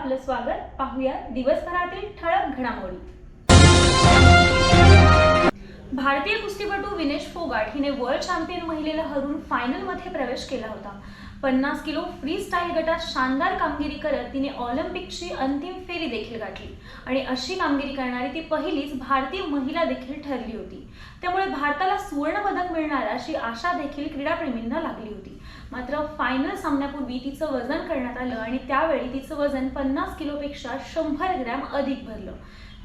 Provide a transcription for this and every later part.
आपलं स्वागत पाहूया दिवसभरातील ठळक घडामोडी. भारतीय कुस्तीपटू विनेश फोगाट हिने वर्ल्ड चॅम्पियन महिलेला हरून फायनलमध्ये प्रवेश केला होता. पन्नास किलो फ्री स्टाईल गटात शानदार कामगिरी करत तिने ऑलिम्पिकची अंतिम फेरी देखील गाठली. आणि अशी कामगिरी करणारी ती पहिलीच भारतीय महिला देखील ठरली होती. त्यामुळे भारताला सुवर्ण पदक मिळणार अशी आशा देखील क्रीडाप्रेमींना लागली होती. मात्र फायनल सामन्यापूर्वी तिचं वजन करण्यात आलं आणि त्यावेळी तिचं वजन पन्नास किलोपेक्षा शंभर ग्रॅम अधिक भरलं.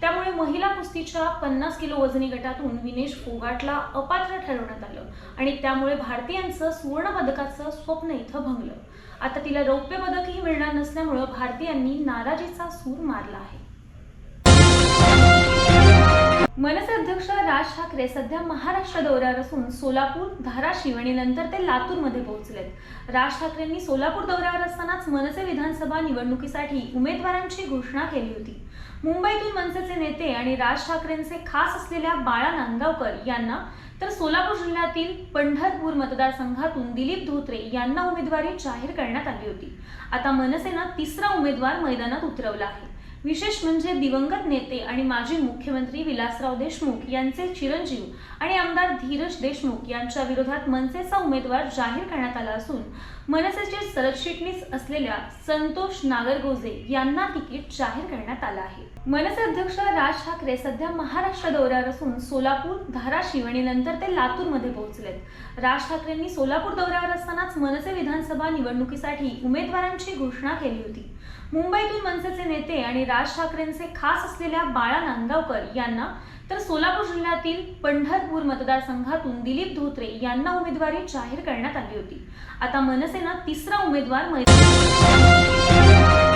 त्यामुळे महिला कुस्तीच्या पन्नास किलो वजनी गटातून विनेश फोगाटला अपात्र ठरवण्यात आलं आणि त्यामुळे भारतीयांचं सुवर्ण पदकाचं स्वप्न इथं भंगलं. आता तिला रौप्य पदकही मिळणार नसल्यामुळं भारतीयांनी नाराजीचा सूर मारला आहे. मनसे अध्यक्ष राज ठाकरे सध्या महाराष्ट्र दौऱ्यावर असून सोलापूर धाराशिव आणि नंतर ते लातूरमध्ये पोहोचलेत. राज ठाकरेंनी सोलापूर दौऱ्यावर असतानाच मनसे विधानसभा निवडणुकीसाठी उमेदवारांची घोषणा केली होती. मुंबईतून मनसेचे नेते आणि राज ठाकरेंचे खास असलेल्या बाळा नांदगावकर यांना तर सोलापूर जिल्ह्यातील पंढरपूर मतदारसंघातून दिलीप धोत्रे यांना उमेदवारी जाहीर करण्यात आली होती. आता मनसेनं तिसरा उमेदवार मैदानात उतरवला आहे. विशेष म्हणजे दिवंगत नेते आणि माजी मुख्यमंत्री विलासराव देशमुख यांचे चिरंजीव आणि आमदार धीरज देशमुख यांच्या विरोधात मनसेचा उमेदवार जाहीर करण्यात आला असून मनसेचे सरचिटणीस असलेल्या संतोष नागरगोजे यांना तिकीट जाहीर करण्यात आलं आहे. मनसे अध्यक्ष राज ठाकरे सध्या महाराष्ट्र दौऱ्यावर असून सोलापूर धाराशिव आणि नंतर ते लातूरमध्ये पोहोचलेत. राज ठाकरेंनी सोलापूर दौऱ्यावर असतानाच मनसे विधानसभा निवडणुकीसाठी उमेदवारांची घोषणा केली होती. मुंबईतून मनसेचे नेते आणि राज ठाकरेंचे खास असलेल्या बाळा नांदगावकर यांना तर सोलापूर जिल्ह्यातील पंढरपूर मतदारसंघातून दिलीप धोत्रे यांना उमेदवारी जाहीर करण्यात आली होती. आता मनसेनं तिसरा उमेदवार मै-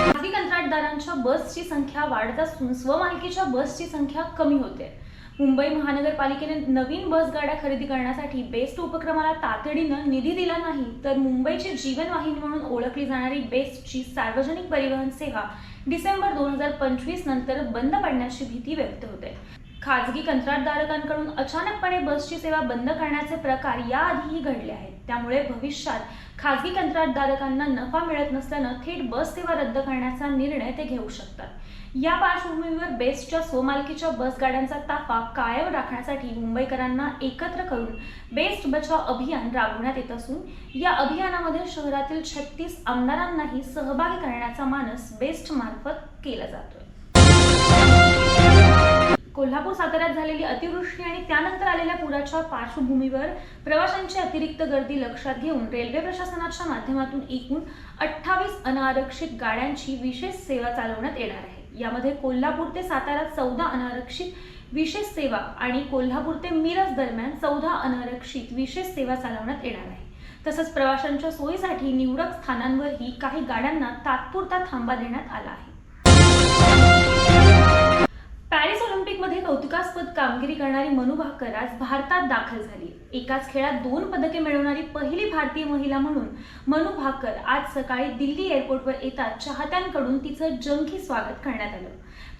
खाजगी कंत्राटदारांच्या बसची संख्या वाढत असून स्वमालकीच्या बसची संख्या कमी होते. मुंबई महानगरपालिकेने नवीन बस गाड्या खरेदी करण्यासाठी बेस्ट उपक्रमाला तातडीनं निधी दिला नाही तर मुंबईची जीवनवाहिनी म्हणून ओळखली जाणारी बेस्टची सार्वजनिक परिवहन सेवा डिसेंबर दोन हजार पंचवीस नंतर बंद पडण्याची भीती व्यक्त होते. खाजगी कंत्राटधारकांकडून अचानकपणे बसची सेवा बंद करण्याचे प्रकार याआधीही घडले आहेत. त्यामुळे भविष्यात खाजगी कंत्राटधारकांना नफा मिळत नसल्यानं थेट बस सेवा रद्द करण्याचा निर्णय ते घेऊ शकतात. या पार्श्वभूमीवर बेस्टच्या स्वमालकीच्या बस गाड्यांचा ताफा कायम राखण्यासाठी मुंबईकरांना एकत्र करून बेस्ट बचाव अभियान राबवण्यात येत असून या अभियानामध्ये शहरातील छत्तीस आमदारांनाही सहभागी करण्याचा मानस बेस्ट मार्फत केला जातोय. कोल्हापूर साताऱ्यात झालेली अतिवृष्टी आणि त्यानंतर आलेल्या पुराच्या पार्श्वभूमीवर प्रवाशांची अतिरिक्त गर्दी लक्षात घेऊन रेल्वे प्रशासनाच्या माध्यमातून एकूण अठ्ठावीस अनारक्षित गाड्यांची विशेष सेवा चालवण्यात येणार आहे. यामध्ये कोल्हापूर ते सातारा चौदा अनारक्षित विशेष सेवा आणि कोल्हापूर ते मिरज दरम्यान चौदा अनारक्षित विशेष सेवा चालवण्यात येणार आहे. तसंच प्रवाशांच्या सोयीसाठी निवडक स्थानांवरही काही गाड्यांना तात्पुरता थांबा देण्यात आला आहे. पॅरिस ऑलिम्पिकमध्ये कौतुकास्पद कामगिरी करणारी मनु भाकर आज भारतात दाखल झाली. एकाच खेळात दोन पदके मिळवणारी पहिली भारतीय महिला म्हणून मनु भाकर आज सकाळी दिल्ली एअरपोर्टवर येताच चाहत्यांकडून तिचं जंगी स्वागत करण्यात आलं.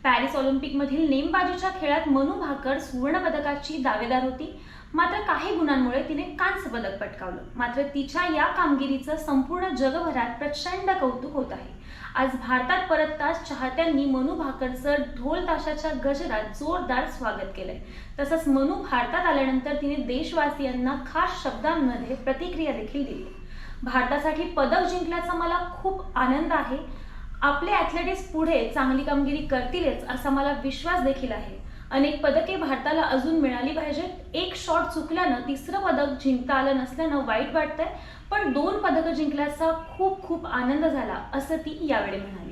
पॅरिस ऑलिम्पिकमधील नेमबाजीच्या खेळात मनु भाकर सुवर्णपदकाची दावेदार होती. मात्र काही गुणांमुळे तिने कांस्य पदक पटकावलं. मात्र तिच्या या कामगिरीचं संपूर्ण जगभरात प्रचंड कौतुक होत आहे. आज भारतात परतताच चाहत्यांनी मनु भाकरचं ढोल ताशाच्या गजरात जोरदार स्वागत केलंय. तसंच मनु भारतात आल्यानंतर तिने देशवासियांना खास शब्दांमध्ये प्रतिक्रिया देखील दिली. भारतासाठी पदक जिंकल्याचा मला खूप आनंद आहे. आपले ॲथलेटिक्स पुढे चांगली कामगिरी करतीलच असा मला विश्वास देखील आहे. अनेक पदके भारताला अजून मिळाली पाहिजेत. एक शॉट चुकल्यानं तिसरं पदक जिंकता आलं नसल्यानं वाईट वाटतंय. पण दोन पदकं जिंकल्याचा खूप खूप आनंद झाला असं ती यावेळी म्हणाली.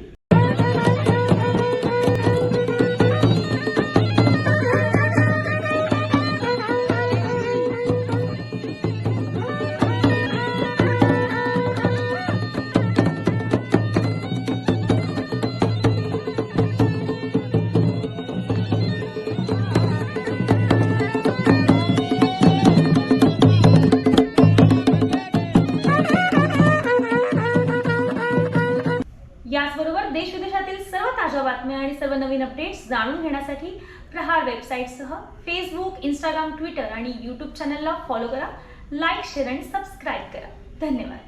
सर्व नवीन अपडेट्स जाणून घेण्यासाठी प्रहार वेबसाईटसह फेसबुक इंस्टाग्राम ट्विटर आणि यूट्यूब चॅनलला फॉलो करा. लाईक शेअर आणि सबस्क्राईब करा. धन्यवाद.